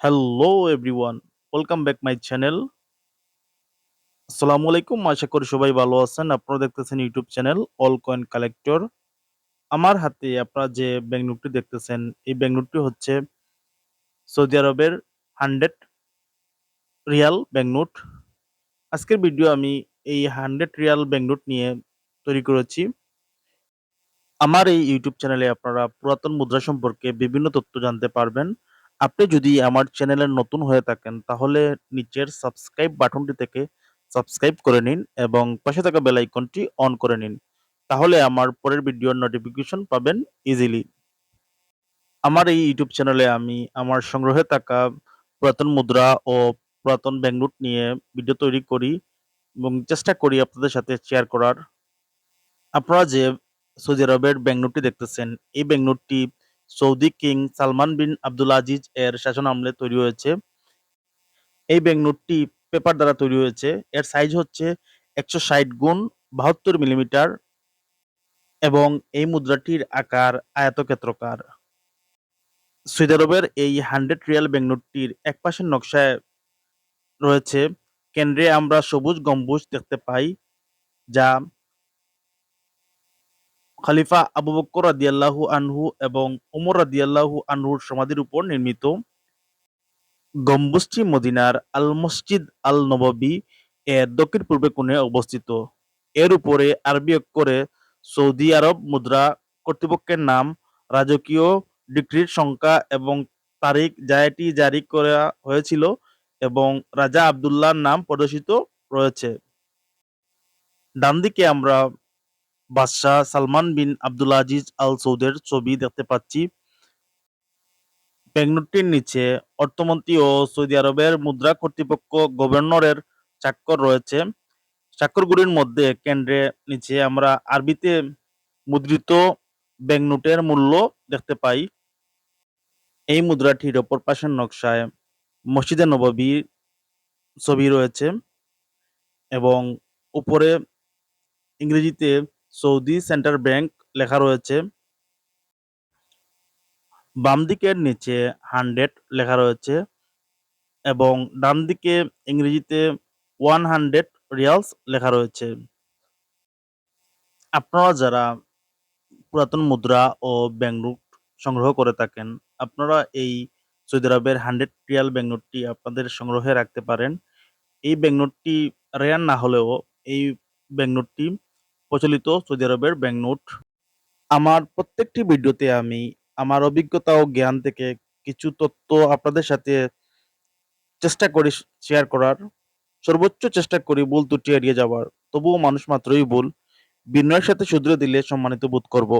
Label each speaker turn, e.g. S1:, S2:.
S1: Hello everyone welcome back my channel আসসালামু আলাইকুম আশা করি সবাই ভালো আছেন। আপনারা দেখতেছেন YouTube channel all coin collector আমার হাতে আপনারা যে ব্যাংক নোটটি দেখতেছেন, এই ব্যাংক নোটটি হচ্ছে সৌদি আরবের হান্ড্রেড রিয়াল ব্যাংক নোট আজকের ভিডিও আমি এই হান্ড্রেড রিয়াল ব্যাংক নোট নিয়ে তৈরি করেছি। আমার এই ইউটিউব চ্যানেলে আপনারা পুরাতন মুদ্রা সম্পর্কে বিভিন্ন তথ্য জানতে পারবেন। আপনি যদি আমার চ্যানেলে নতুন হয়ে থাকেন, তাহলে নিচের সাবস্ক্রাইব বাটনটি থেকে সাবস্ক্রাইব করে নিন এবং পাশে থাকা বেল আইকনটি অন করে নিন। তাহলে আমার পরের ভিডিওর নোটিফিকেশন পাবেন ইজিলি আমার এই ইউটিউব চ্যানেলে আমি আমার সংগ্রহে থাকা পুরাতন মুদ্রা ও পুরাতন ব্যাংক নোট নিয়ে ভিডিও তৈরি করি এবং চেষ্টা করি আপনাদের সাথে শেয়ার করার। আপনারা যে সৌদি আরবের ব্যাংক নোটটি দেখতেছেন, এই bank নোটটি Saudi king Salman bin Abdul Aziz এর শাসন আমলে তৈরি হয়েছে। এই ব্যাংক নোটটি পেপার দ্বারা তৈরি হয়েছে। এর সাইজ হচ্ছে একশো ষাট গুণ বাহাত্তর মিলিমিটার এবং এই মুদ্রাটির আকার আয়তক্ষেত্রকার। সৌদি আরবের এই হান্ড্রেড রিয়াল ব্যাংক নোটটির এক পাশের নকশায় রয়েছে, কেন্দ্রে আমরা সবুজ গম্বুজ দেখতে পাই, যা খলিফা আবু বক্কর রাদিয়াল্লাহু আনহু এবং উমর রাদিয়াল্লাহু আনহুর সমাধির উপর নির্মিত গম্বুজটি মদিনার আল মসজিদ আল নববী এর দক্ষিণ পূর্বে কোণে অবস্থিত। এর উপরে আরবি অক্ষরে সৌদি আরব মুদ্রা কর্তৃপক্ষের নাম, রাজকীয় ডিক্রির সংখ্যা এবং তারিখ যা এটি জারি করা হয়েছিল এবং রাজা আবদুল্লাহর নাম প্রদর্শিত রয়েছে। ডান দিকে আমরা বাদশাহ সালমান বিন আব্দুল আজিজ আল সৌদের ছবি দেখতে পাচ্ছি। ব্যাংকনোটটির নিচে অর্থমন্ত্রী ও সৌদি আরবের মুদ্রা কর্তৃপক্ষ গভর্নরের স্বাক্ষর রয়েছে। স্বাক্ষরগুলির মধ্যে কেন্দ্রে নিচে আমরা আরবিতে মুদ্রিত ব্যাংকনোটের মূল্য দেখতে পাই। এই মুদ্রাটির অপর পাশের নকশায় মসজিদে নববীর ছবি রয়েছে এবং উপরে ইংরেজিতে সৌদি সেন্ট্রাল ব্যাংক লেখা রয়েছে। বাম দিকের নিচে হান্ড্রেড লেখা রয়েছে এবং ডান দিকে ইংরেজিতে ওয়ান হান্ড্রেড রিয়ালস লেখা রয়েছে। আপনারা যারা পুরাতন মুদ্রা ও ব্যাংক নোট সংগ্রহ করে থাকেন, আপনারা এই সৌদি আরবের হান্ড্রেড রিয়াল ব্যাংক নোটটি আপনাদের সংগ্রহে রাখতে পারেন। এই ব্যাংক নোটটি রেয়ার না হলেও এই ব্যাংক নোটটি প্রচলিত সৌদি আরবের ব্যাংক নোট আমার প্রত্যেকটি ভিডিওতে আমি আমার অভিজ্ঞতা ও জ্ঞান থেকে কিছু তথ্য আপনাদের সাথে চেষ্টা করি শেয়ার করার। সর্বোচ্চ চেষ্টা করি ভুল ত্রুটি এড়িয়ে যাওয়ার। তবুও মানুষ মাত্রই ভুল। বিনয়ের সাথে শুধরে দিলে সম্মানিত বোধ করব।